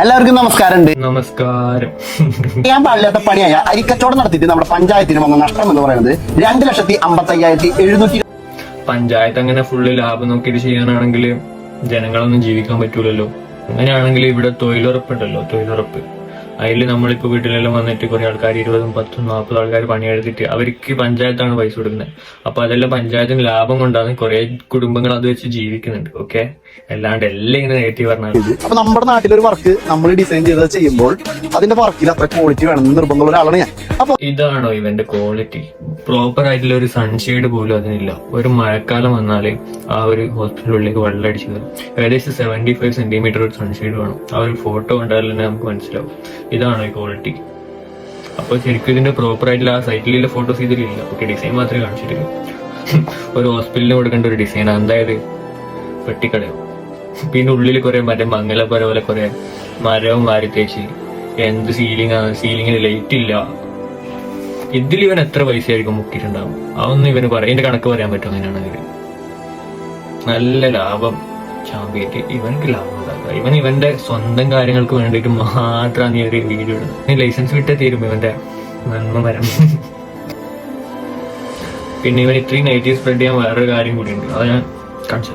എല്ലാവർക്കും നമസ്കാരമുണ്ട് നമസ്കാരം. ഞാൻ പാടില്ലാത്ത പണിയായ അരിക്കച്ചവടം നടത്തിയിട്ട് നമ്മുടെ പഞ്ചായത്തിന് വന്ന നഷ്ടം എന്ന് പറയുന്നത് രണ്ട് ലക്ഷത്തി അമ്പത്തി അയ്യായിരത്തി എഴുന്നൂറ്റി പഞ്ചായത്ത് അങ്ങനെ ഫുള്ള് ലാഭം നോക്കിയിട്ട് ചെയ്യാനാണെങ്കിൽ ജനങ്ങളൊന്നും ജീവിക്കാൻ പറ്റൂലല്ലോ. അങ്ങനെയാണെങ്കിൽ ഇവിടെ തൊഴിലുറപ്പുണ്ടല്ലോ തൊഴിലുറപ്പ്. അതിൽ നമ്മളിപ്പോൾ വീട്ടിലെല്ലാം വന്നിട്ട് കുറേ ആൾക്കാർ ഇരുപതും പത്തും നാൽപ്പതും ആൾക്കാർ പണിയെടുത്തിട്ട് അവർക്ക് പഞ്ചായത്താണ് പൈസ കൊടുക്കുന്നത്. അപ്പൊ അതെല്ലാം പഞ്ചായത്തിന് ലാഭം കൊണ്ടാണ് കുറേ കുടുംബങ്ങൾ അത് വെച്ച് ജീവിക്കുന്നുണ്ട് ഓക്കെ? അല്ലാണ്ട് എല്ലാം ഇങ്ങനെ നെഗറ്റീവ് പറഞ്ഞാൽ അപ്പൊ നമ്മുടെ നാട്ടിലൊരു വർക്ക് നമ്മൾ ഡിസൈൻ ചെയ്തത് ചെയ്യുമ്പോൾ അതിന്റെ വർക്കിൽ അത്ര ക്വാളിറ്റി വേണം നിർബന്ധമുള്ള ഒരാളാണ് ഞാൻ. അപ്പൊ ഇതാണോ ഇവന്റെ ക്വാളിറ്റി? പ്രോപ്പർ ആയിട്ടുള്ള ഒരു സൺഷെയ്ഡ് പോലും അതിനില്ല. ഒരു മഴക്കാലം വന്നാൽ ആ ഒരു ഹോസ്പിറ്റലിലേക്ക് വെള്ളം അടിച്ചു ഏകദേശം സെവന്റി ഫൈവ് സെന്റിമീറ്റർ ഒരു സൺഷെയ്ഡ് വേണം. ആ ഒരു ഫോട്ടോ കണ്ടാൽ തന്നെ നമുക്ക് മനസ്സിലാവും. ഇതാണോ ക്വാളിറ്റി അപ്പൊ ശരിക്കും ഇതിന്റെ പ്രോപ്പർ ആയിട്ടുള്ള ആ സൈറ്റിലുള്ള ഫോട്ടോസ് ഇതിലില്ല. ഓക്കെ ഡിസൈൻ മാത്രമേ കാണിച്ചിട്ടുള്ളൂ. ഒരു ഹോസ്പിറ്റലിന് കൊടുക്കേണ്ട ഒരു ഡിസൈൻ എന്തായത്? പെട്ടിക്കടയോ പിന്നെ ഉള്ളിൽ കുറെ മറ്റേ മംഗല പോലെ പോലെ കുറെ മരവും വാരി തേച്ച് എന്ത് സീലിംഗ് ആണ് സീലിംഗിന് ലൈറ്റ് ഇല്ല. ഇതിൽ ഇവൻ എത്ര പൈസ ആയിരിക്കും മുക്കിയിട്ടുണ്ടാവും? അതൊന്നും ഇവന് പറയാം ഇതിന്റെ കണക്ക് പറയാൻ പറ്റും അങ്ങനെയാണെങ്കിൽ. നല്ല ലാഭം. ചാമ്പ്യൻ ഇവനക്ക് ലാഭം. ഇവൻ ഇവന്റെ സ്വന്തം കാര്യങ്ങൾക്ക് വേണ്ടിയിട്ട് മാത്രമാണ് ഈ ഒരു വീഡിയോ ഇടുന്നത് ഇനി ലൈസൻസ് വിട്ടേ തീരും ഇവന്റെ നന്മ മരം. പിന്നെ ഇവൻ ഇത്രയും നെഗറ്റീവ് സ്പ്രെഡ് ചെയ്യാൻ വേറൊരു കാര്യം കൂടിയുണ്ട്. അത് ഞാൻ കാണിച്ചു